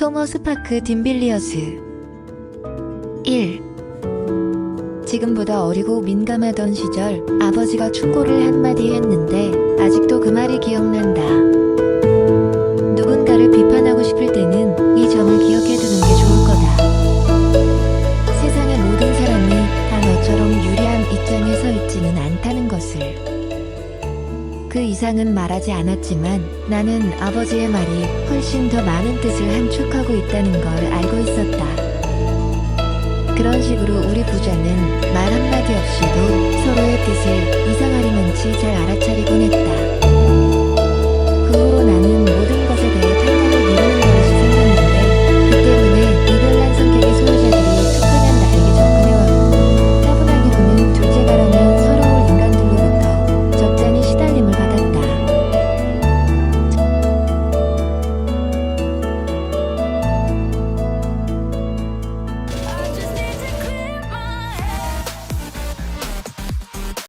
토머스 파크 딘빌리어스 1. 지금보다 어리고 민감하던 시절 아버지가 충고를 한마디 했는데 아직도 그 말이 기억난다. 누군가를 비판하고 싶을 때는 이 점을 기억해 두는 게 좋을 거다. 세상의 모든 사람이 다 너처럼 유리한 입장에 서 있지는 않다는 것을. 그 이상은 말하지 않았지만 나는 아버지의 말이 훨씬 더 많은 뜻을 함축하고 있다는 걸 알고 있었다. 그런 식으로 우리 부자는 말 한마디 없이도 서로의 뜻을 이상하리만치 잘 알아차